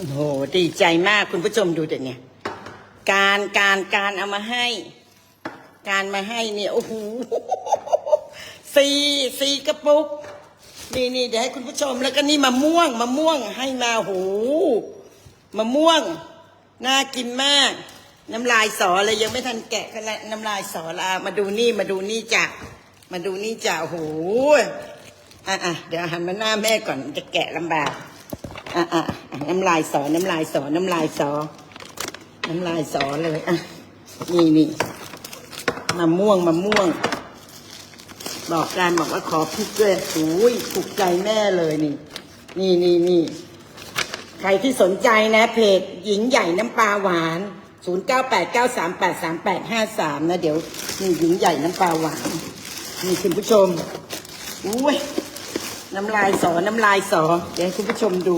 โอ้โหดีใจมากคุณผู้ชมดูเด็ดเนี่ย การการการเอามาให้ การมาให้เนี่ยโอ้โหสี่สี่กระปุกนี่นี่เดี๋ยวให้คุณผู้ชมแล้วก็นี่มะม่วงมะม่วงให้มาโอ้โหมะม่วงน่ากินมาก น้ำลายสอเลยยังไม่ทันแกะกันละน้ำลายสอละมาดูนี่มาดูนี่จ้ะมาดูนี่จ้ะโอ้โหอะอะเดี๋ยวหันมาหน้าแม่ก่อนจะแกะลำบาก อะอะน้ำลายสอน้ำลายสอน้ำลายสอน้ำลายสอเลยอะนี่นี่มะม่วงมะม่วง บอกการบอกว่าขอพริกด้วยโอ้ยถูกใจแม่เลยนี่ นี่นี่นี่ใครที่สนใจนะเพจหญิงใหญ่น้ำปลาหวาน 0 9 8 9 3 8 3 8 5 3 นะ เดี๋ยวนี่หญิงใหญ่น้ำปลาหวาน นี่คุณผู้ชมอุ้ย น้ำลายสอ น้ำลายสอ เดี๋ยวให้คุณผู้ชมดู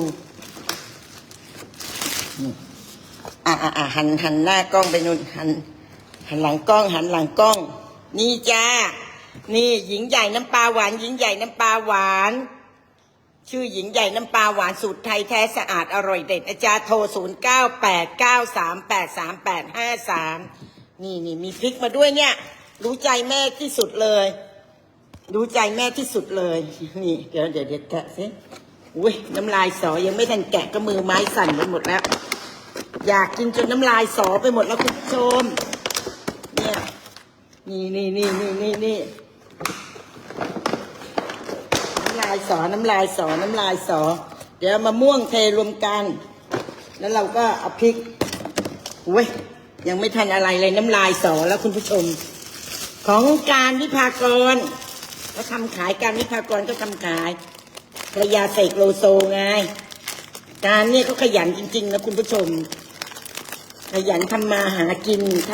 อะอะอะหันหันหน้ากล้องไปนู่นหัน หันหลังกล้อง หันหลังกล้อง นี่จ้า นี่หญิงใหญ่น้ำปลาหวาน หญิงใหญ่น้ำปลาหวาน ชื่อหญิงใหญ่น้ำปลาหวานสูตรไทยแท้สะอาดอร่อยเด็ดอาจารย์โทร 0 9 8 9 3 8 3 8 5 3 นี่นี่มีพริกมาด้วยเนี่ย รู้ใจแม่ที่สุดเลย รู้ใจแม่ที่สุดเลย นี่ เดี๋ยวเดี๋ยวเดี๋ยวแกะสิอุ้ยน้ำลายสอยังไม่ทันแกะก็มือไม้สั่นไปหมดแล้ว อยากกินจนน้ำลายสอไปหมดแล้วคุณผู้ชม เนี่ย นี่นี่นี่นี่นี่นี่น้ำลายสอน้ำลายสอน้ำลายสอ เดี๋ยวมะม่วงเทรวมกัน แล้วเราก็เอาพริกอุ้ยยังไม่ทันอะไรเลยน้ำลายสอแล้วคุณผู้ชม ของการวิภากร ก็ทำขายการวิภากรก็ทำขายภรรยาเสกโลโซไง การเนี่ยเขาขยันจริง ๆ นะคุณผู้ชม ขยันทำมาหากินท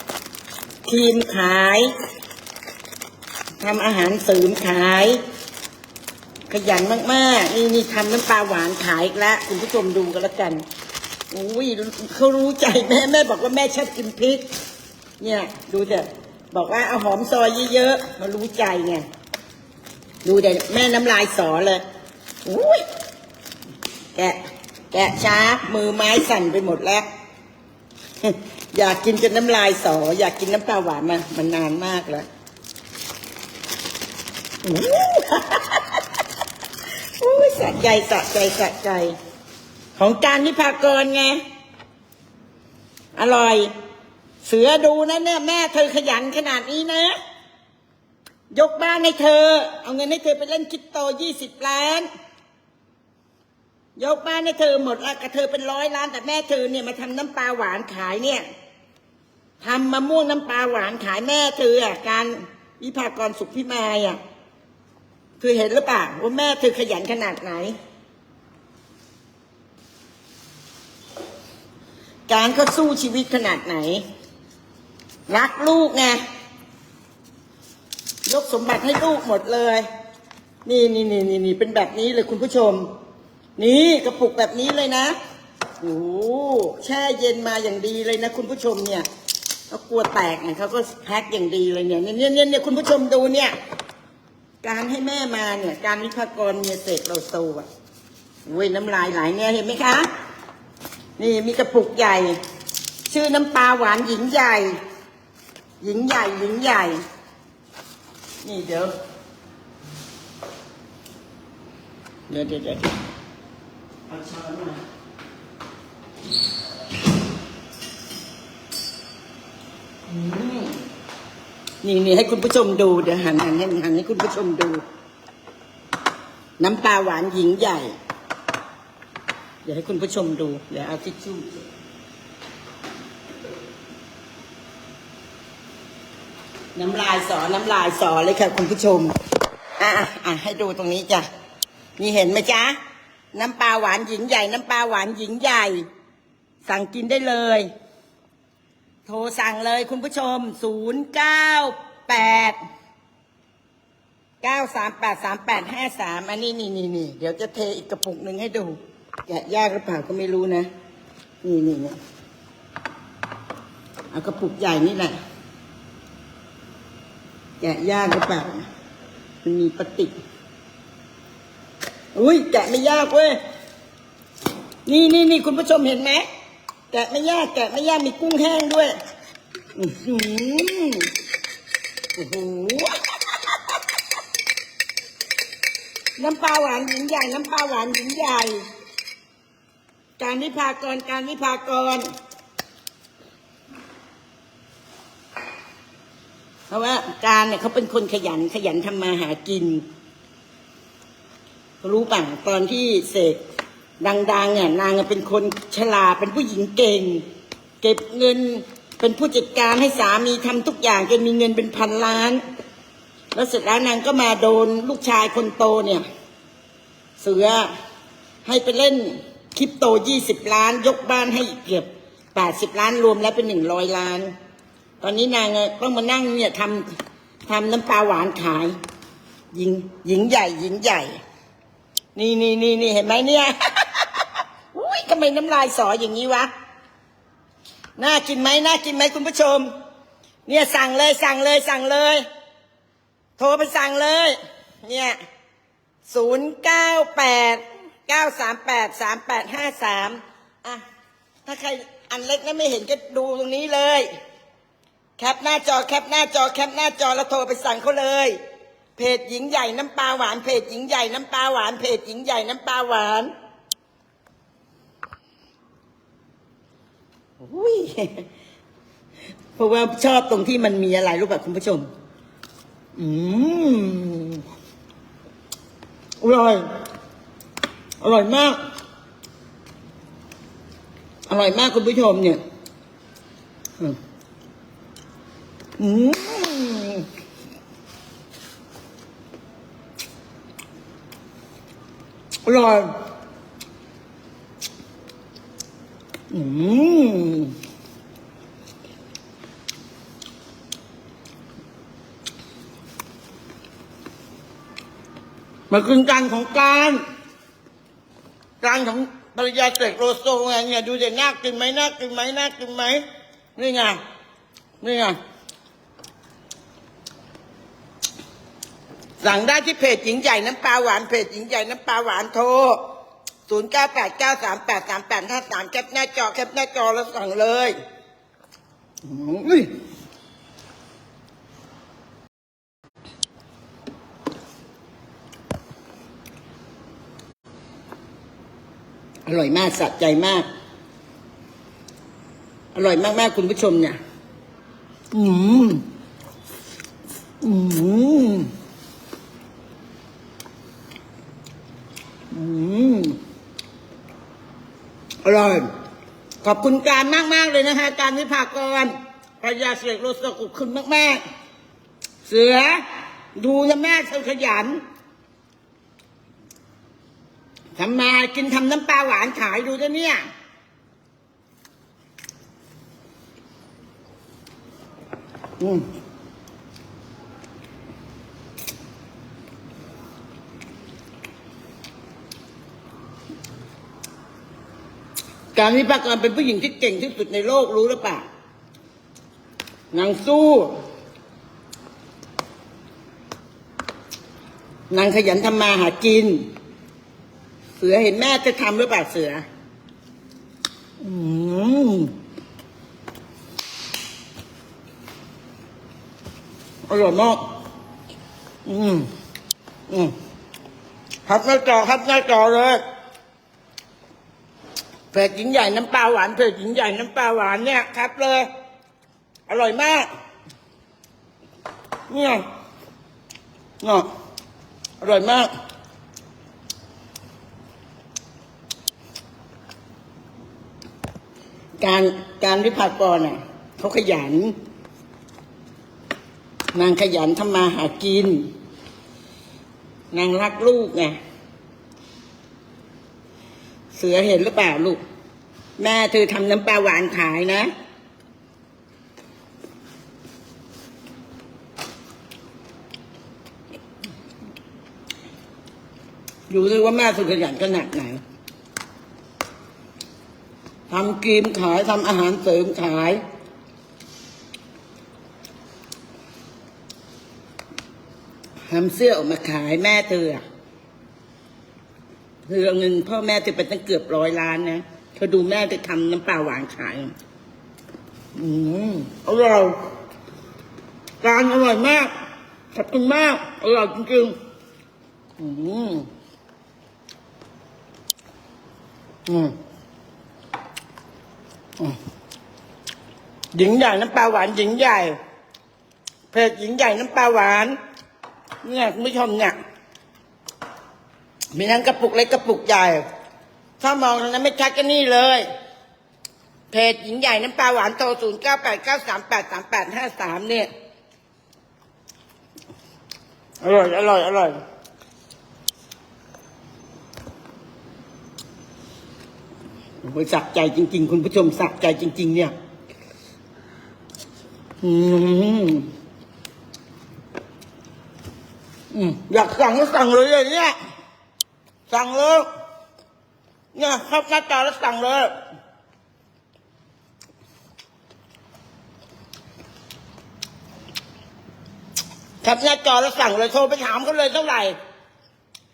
ำครีมขายทำอาหารเสริมขาย ขยันมาก ๆ นี่นี่ทำน้ำปลาหวานขายแล้วคุณผู้ชมดูกันแล้วกันอุ้ยเขารู้ใจแม่แม่บอกว่าแม่ชอบกินพริก เนี่ยดูเถอะ บอกว่าเอาหอมซอยเยอะๆมารู้ใจไง ดูเด็แม่น้ำลายสอเลยอุ้ยแกะ แกะช้ามือไม้สั่นไปหมดแล้ว อยากกินจนน้ำลายสอ อยากกินน้ำปลาหวานมามันนานมากแล้วอู้อู้สะใจสะใจสะใจ ของการนิพากรไง อร่อย เสือดูนะเนี่ยแม่เธอขยันขนาดนี้นะ ยกบ้านให้เธอ เอาเงินให้เธอไปเล่นคริปโตยี่สิบล้าน ยกบ้านให้เธอหมดละกับเธอเป็นร้อยล้าน แต่แม่เธอเนี่ยมาทำน้ำปลาหวานขายเนี่ยทำมะม่วงน้ำปลาหวานขายแม่เธออะการวิภากรสุขพิมายอะคือเห็นหรือเปล่าว่าแม่เธอขยันขนาดไหน การเขาสู้ชีวิตขนาดไหน รักลูกไงยกสมบัติให้ลูกหมดเลย นี่นี่นี่นี่นี่เป็นแบบนี้เลยคุณผู้ชม นี่กระปุกแบบนี้เลยนะโอ้แช่เย็นมาอย่างดีเลยนะ คุณผู้ชมเนี่ยเขากลัวแตกไงเขาก็แพ็คอย่างดีเลยเนี่ยเนี่ยเนี่ยเนี่ยคุณผู้ชมดูเนี่ย การให้แม่มาเนี่ย การวิพากรเมียเสกเราโซอะโอ้ยน้ำลายไหลเนี่ยเห็นไหมคะ นี่มีกระปุกใหญ่ ชื่อน้ำปลาหวานหญิงใหญ่ หญิงใหญ่หญิงใหญ่ นี่เดี๋ยวเดี๋ยวเดี๋ยวเดี๋ยวเอาช้อนมาอืมนี่นี่ให้คุณผู้ชมดูเดี๋ยวหันหันหันหันให้คุณผู้ชมดู น้ำปลาหวานหญิงใหญ่ เดี๋ยวให้คุณผู้ชมดู เดี๋ยวเอาทิชชู่ น้ำลายสอน้ำลายสอเลยค่ะคุณผู้ชมอะอะอะให้ดูตรงนี้จ้ะ นี่เห็นไหมจ๊ะ น้ำปลาหวานหญิงใหญ่ น้ำปลาหวานหญิงใหญ่ สั่งกินได้เลย โทรสั่งเลยคุณผู้ชม ศูนย์เก้าแปดเก้าสามแปดสามแปดห้าสามอันนี้นี่นี่นี่เดี๋ยวจะเทอีกกระปุกหนึ่งให้ดูแกะยากหรือเปล่าก็ไม่รู้นะ นี่นี่นี่เอากระปุกใหญ่นี่แหละ แกะยากหรือเปล่า มันมีปฏิกอุ้ยแกะไม่ยากเว้ย นี่นี่นี่คุณผู้ชมเห็นไหม แกะไม่ยากแกะไม่ยากมีกุ้งแห้งด้วยอือหือโอ้โหน้ำปลาหวานหญิงใหญ่ น้ำปลาหวานหญิงใหญ่ การวิพากร การวิพากร เพราะว่าการเนี่ยเขาเป็นคนขยันขยันทำมาหากิน รู้ป่ะตอนที่เสกดังๆเนี่ยนางเป็นคนฉลาดเป็นผู้หญิงเก่ง เก็บเงินเป็นผู้จัดการให้สามีทำทุกอย่างจนมีเงินเป็นพันล้าน แล้วเสร็จแล้วนางก็มาโดนลูกชายคนโตเนี่ย เสือให้ไปเล่นคริปโตยี่สิบล้าน ยกบ้านให้อีกเกือบแปดสิบล้านรวมแล้วเป็นหนึ่งร้อยล้าน ตอนนี้นางอะต้องมานั่งเนี่ยทำทำน้ำปลาหวานขาย หญิง หญิงใหญ่ หญิงใหญ่ นี่นี่นี่นี่เห็นไหมเนี่ยอุ้ยทำไมน้ำลายสออย่างนี้วะน่ากินไหมน่ากินไหมคุณผู้ชม เนี่ยสั่งเลยสั่งเลยสั่งเลย โทรไปสั่งเลย เนี่ยศูนย์เก้าแปดเก้าสามแปดสามแปดห้าสามอะถ้าใครอันเล็กนะไม่เห็นก็ดูตรงนี้เลย แคปหน้าจอแคปหน้าจอแคปหน้าจอแล้วโทรไปสั่งเขาเลย เพจหญิงใหญ่น้ำปลาหวาน เพจหญิงใหญ่น้ำปลาหวาน เพจหญิงใหญ่น้ำปลาหวานอุ้ยเพราะว่าชอบตรงที่มันมีอะไรรู้ป่ะคุณผู้ชม อืมอร่อย อร่อยมาก อร่อยมากคุณผู้ชมเนี่ย อืม อืมอร่อยอืมมากินกันของการการของภรรยาเสกโลโซไงเนี่ยดูเด็น่ากินไหมน่ากินไหมน่ากินไหมนี่ไงนี่ไง สั่งได้ที่เพจหญิงใหญ่น้ำปลาหวานเพจหญิงใหญ่น้ำปลาหวานโทรศูนย์เก้าแปดเก้าสามแปดสามแปดห้าสามแคปหน้าจอแคปหน้าจอแล้วสั่งเลยอุ้ยอร่อยมากสะใจมาก อร่อยมาก ๆ คุณผู้ชมเนี่ย อืม อืม อร่อยขอบคุณการมากมากเลยนะคะการวิภากรพยาเสกโลสขอบคุณมากมากเสือ ดูนะแม่เธอขยันทำมากินทำน้ำปลาหวานขายดูนะเนี่ยอืม การวิพากรเป็นผู้หญิงที่เก่งที่สุดในโลกรู้หรือเปล่านางสู้นางขยันทำมาหากิน เสือเห็นแม่จะทำหรือเปล่าเสือ อืมอร่อยมากอืม อืมครับหน้าจอครับหน้าจอเลย เพจหญิงใหญ่น้ำปลาหวานเพจหญิงใหญ่น้ำปลาหวานเนี่ยครับเลย อร่อยมาก เนี่ยเนาะอร่อยมาก การการวิพากรอะเขาขยัน นางขยันทำมาหากิน นางรักลูกไง สือเห็นหรือเปล่าลูก แม่เธอทำน้ำปลาหวานขายนะดูสิว่าแม่สุดขยันขนาดไหนทำครีมขายทำอาหารเสริมขาย ทำเสื้อออกมาขายแม่เธอ อะเรือเงินพ่อแม่จะไปตั้งเกือบร้อยล้านนะเธอดูแม่จะทำน้ำปลาหวานขาย อืมอร่อยการอร่อยมากขอบคุณมากอร่อยจริงๆอืมอืมอืมหญิงใหญ่น้ำปลาหวานหญิงใหญ่เพจหญิงใหญ่น้ำปลาหวาน เนี่ยคุณผู้ชมเนี่ย มีทั้งกระปุกเล็กกระปุกใหญ่ ถ้ามองตรงนั้นไม่ชัดก็นี่เลย เพจหญิงใหญ่น้ำปลาหวานโทรศูนย์เก้าแปดเก้าสามแปดสามแปดห้าสามเนี่ย อร่อย อร่อย อร่อยโอ้ยสักใจจริง ๆ คุณผู้ชมสักใจจริง ๆ เนี่ย อืมอืมอยากสั่งก็สั่งเลยเลยเนี่ย สั่งเลยเนี่ยเข้าหน้าจอแล้วสั่งเลยครับหน้าจอแล้วสั่งเลยโทรไปถามเขาเลยเท่าไหร่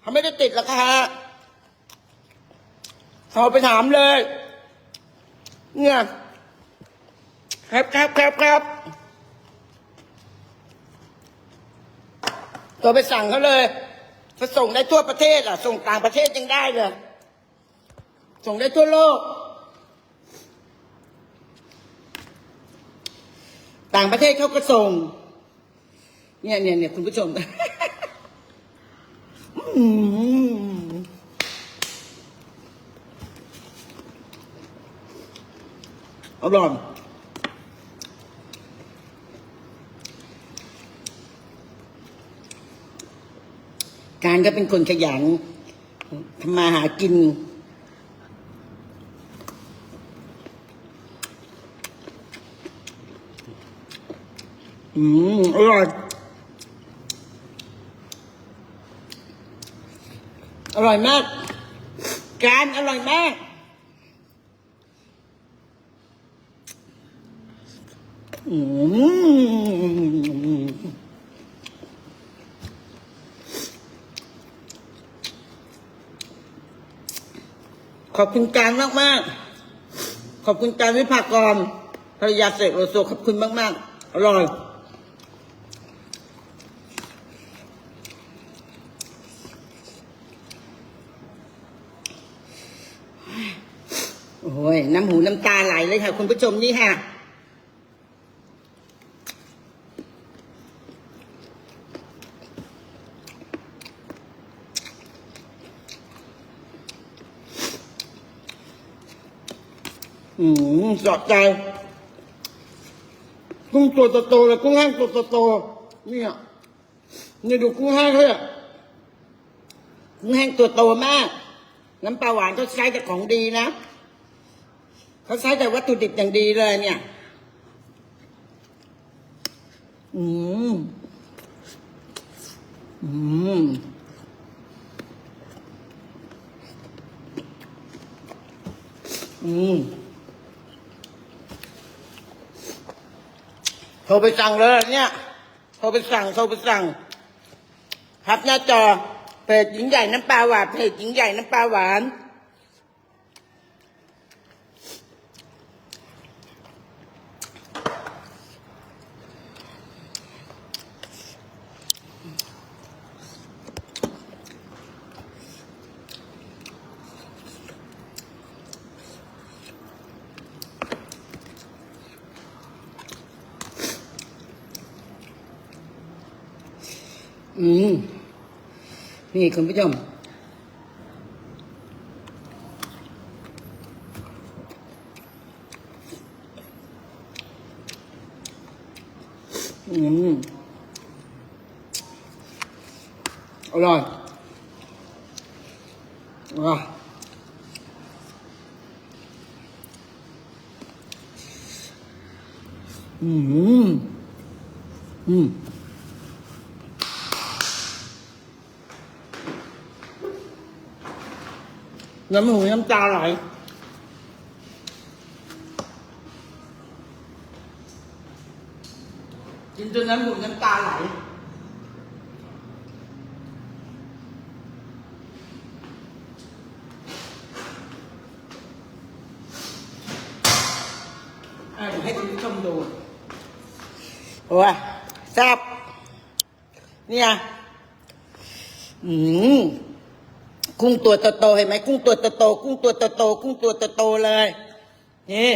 เขาไม่ได้ติดราคาโทรไปถามเลย เนี่ยครับครับครับครับโทรไปสั่งเขาเลย จะส่งได้ทั่วประเทศอะ ส่งต่างประเทศยังได้เลย ส่งได้ทั่วโลก ต่างประเทศเขาก็ส่ง เนี่ยเนี่ยเนี่ยคุณผู้ชมอืมอร่อย การก็เป็นคนขยันทำมาหากิน อืมอร่อย อร่อยมาก การอร่อยมากอืม ขอบคุณการมากมากขอบคุณการวิภากรภรรยาเสกโลโซขอบคุณมากมากอร่อยโอ้ยน้ำหูน้ำตาไหลเลยค่ะ คุณผู้ชมนี่ค่ะ อืม สอดใจ กุ้งตัวโตๆเลยกุ้งแห้งตัวโตๆเนี่ยนี่ดูกุ้งแห้งเขาอะกุ้งแห้งตัวโตมาก น้ำปลาหวานเขาใช้แต่ของดีนะเขาใช้แต่วัตถุดิบอย่างดีเลย เนี่ย อืมอืมอืม โทรไปสั่งเลยเนี่ย โทรไปสั่ง โทรไปสั่งครับหน้าจอเพจหญิงใหญ่น้ำปลาหวานเพจหญิงใหญ่น้ำปลาหวาน อืม นี่คุณผู้ชม อืม อร่อยว้าอืม น้ำหูน้ำตาไหลกินจนน้ำหูน้ำตาไหลให้คุณผู้ชมดู โอ้ยแซ่บเนี่ย อืม กุ้งตัวโตๆเห็นไหมกุ้งตัวโตๆกุ้งตัวโตๆกุ้งตัวโตๆเลย นี่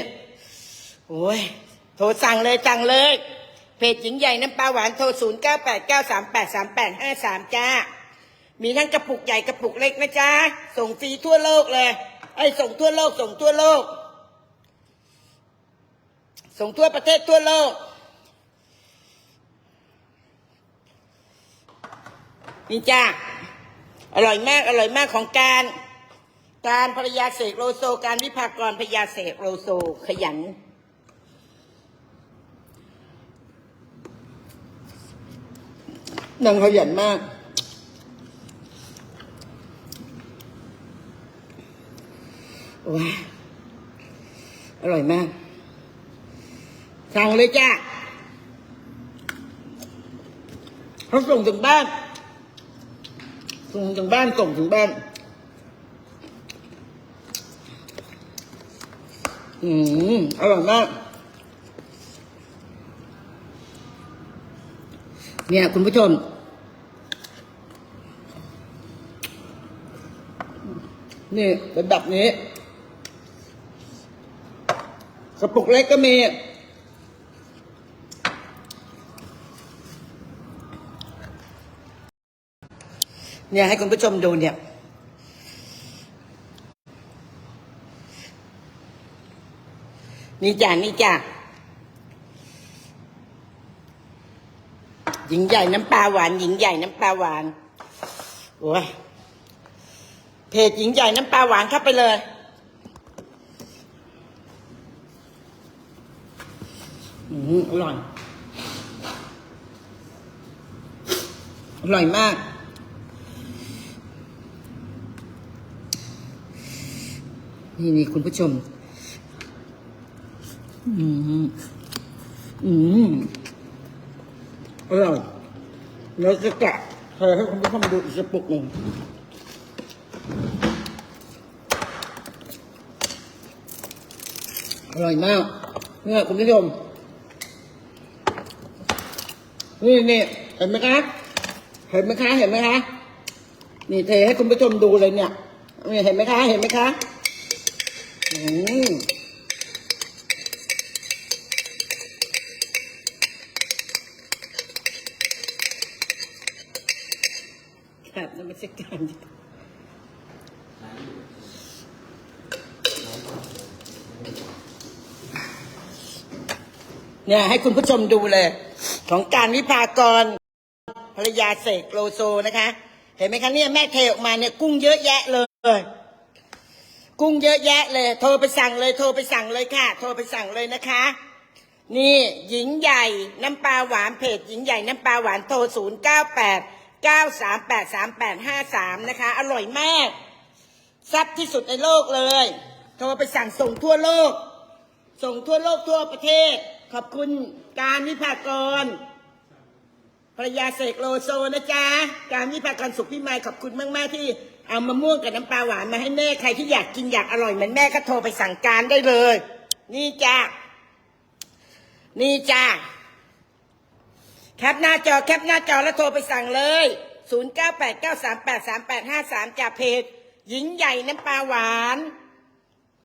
โอ้ยโทรสั่งเลยสั่งเลย เพจหญิงใหญ่น้ำปลาหวานโทรศูนย์เก้าแปดเก้าสามแปดสามแปดห้าสามจ้า มีทั้งกระปุกใหญ่กระปุกเล็กนะจ๊ะ ส่งฟรีทั่วโลกเลย ไอ้ส่งทั่วโลก ส่งทั่วโลก ส่งทั่วประเทศทั่วโลกนี่จ้า อร่อยมากอร่อยมากของการ การภรรยาเสกโลโซ การวิภากรภรรยาเสกโลโซขยัน นางขยันมาก ว้าอร่อยมาก สั่งเลยจ้าเขาส่งถึงบ้าน ส่งถึงบ้านส่งถึงบ้าน อืมอร่อยมาก เนี่ยคุณผู้ชม นี่ระดับนี้กระปุกเล็กก็มี เนี่ยให้คุณผู้ชมดูเนี่ย นี่จ้ะนี่จ้ะหญิงใหญ่น้ำปลาหวาน หญิงใหญ่น้ำปลาหวานโอ้ยเพจหญิงใหญ่น้ำปลาหวานเข้าไปเลย อืมอร่อย อร่อยมาก นี่นี่คุณผู้ชม อืมอืมอร่อยแล้วจะแกะเธอให้คุณผู้ชมดูอีกสักปุกหนึ่งอร่อยมากเนี่ยคุณผู้ชมนี่นี่เห็นไหมคะเห็นไหมคะเห็นไหมคะนี่เทให้คุณผู้ชมดูเลยเนี่ยนี่เห็นไหมคะ เห็นไหมคะ อืมครับนมัสการเนี่ยให้คุณผู้ชมดูเลย ของการวิพากรภรรยาเสกโลโซนะคะ เห็นไหมคะเนี่ยแม่เทออกมาเนี่ยกุ้งเยอะแยะเลย กุ้งเยอะแยะเลย โทรไปสั่งเลย โทรไปสั่งเลยค่ะ โทรไปสั่งเลยนะคะ นี่หญิงใหญ่น้ำปลาหวานเพจหญิงใหญ่น้ำปลาหวานโทรศูนย์เก้าแปดเก้าสามแปดสามแปดห้าสามนะคะ อร่อยมากแซ่บที่สุดในโลกเลย โทรไปสั่งส่งทั่วโลก ส่งทั่วโลกทั่วประเทศ ขอบคุณการวิภากรภรรยาเสกโลโซนะจ๊ะ การวิภากรสุขพิมายขอบคุณมาก ๆ ที่ เอามะม่วงกับน้ำปลาหวานมาให้แม่ใครที่อยากกินอยากอร่อยเหมือนแม่ก็โทรไปสั่งการได้เลย นี่จ้านี่จ้าแคปหน้าจอแคปหน้าจอแล้วโทรไปสั่งเลย 0989383853จากเพจหญิงใหญ่น้ำปลาหวาน